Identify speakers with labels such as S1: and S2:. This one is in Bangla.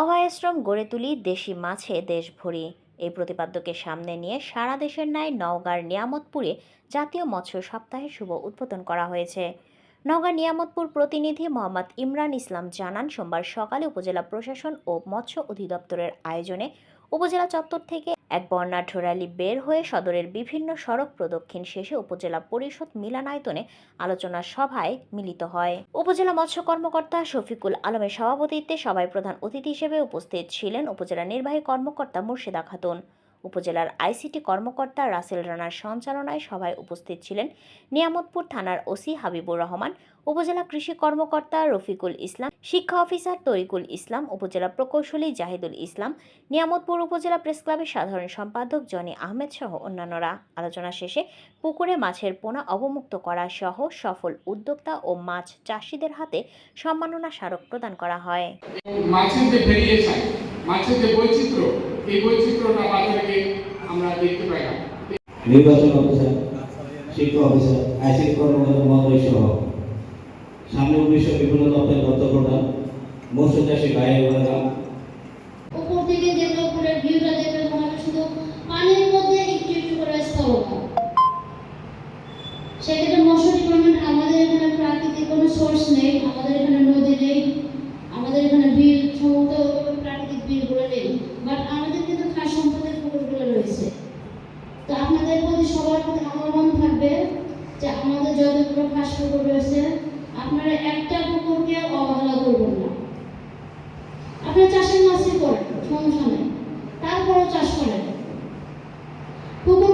S1: অভয়াশ্রম গড়ে তুলি দেশি মাছে দেশ ভরি। এই প্রতিপাদ্যকে সামনে নিয়ে সারা দেশের ন্যায় নওগাঁর নিয়ামতপুরে জাতীয় মৎস্য সপ্তাহের শুভ উদ্বোধন করা হয়েছে। নওগাঁ নিয়ামতপুর প্রতিনিধি মোহাম্মদ ইমরান ইসলাম জানান, সোমবার সকালে উপজেলা প্রশাসন ও মৎস্য অধিদপ্তরের আয়োজনে উপজেলা চত্বর থেকে এক বর্ণাঢ্য র্যালি বের হয়ে সদরের বিভিন্ন সড়ক প্রদক্ষিণ শেষে উপজেলা পরিষদ মিলানায়তনে আলোচনা সভায় মিলিত হয়। উপজেলা মৎস্য কর্মকর্তা শফিকুল আলমের সভাপতিত্বে সভায় প্রধান অতিথি হিসেবে উপস্থিত ছিলেন উপজেলা নির্বাহী কর্মকর্তা মুর্শিদা খাতুন। উপজেলার আইসিটি কর্মকর্তা রাসেল রানার সঞ্চালনায় সভায় উপস্থিত ছিলেন নিয়ামতপুর থানার ওসি হাবিবুর রহমান, উপজেলা কৃষি কর্মকর্তা রফিকুল ইসলাম, শিক্ষা অফিসার তরিকুল ইসলাম, উপজেলা প্রকৌশলী জাহিদুল ইসলাম, নিয়ামতপুর উপজেলা প্রেস ক্লাবের সাধারণ সম্পাদক জনি আহমেদ সহ অন্যান্যরা। আলোচনা শেষে পুকুরে মাছের পোনা অবমুক্ত করা সহ সফল উদ্যোক্তা ও মাছ চাষিদের হাতে সম্মাননা স্মারক প্রদান করা হয়।
S2: মাছের যে ভেরিয়েশন, মাছের যে বৈচিত্র্য এই বৈচিত্র্যটা বাজারে আমরা দেখতে পাই না
S3: নির্বাচন অফিসার শিক্ষা অফিসার আইসিটি কর্মকর্তা মহোদয় সহ সামনে উনিশশো বিভিন্ন দপ্তরের দপ্তর প্রধান মৎস্য চাষী ভাই বোনেরা।
S4: উপর থেকে দেখলে উপরের ভিউটা দেখলে মনে হবে শুধু পানির মধ্যে একটু একটু করে স্থলতা সেক্ষেত্রে প্রতি সবার প্রতি আহ্বান থাকবে যে আমাদের যত ঘাস পুকুর রয়েছে। আপনারা একটা কুকুরকে অবহেলা করবেন না। আপনারা চাষের মাসে করেন, সমস্যা নেই। তারপরও চাষ করেন। কুকুর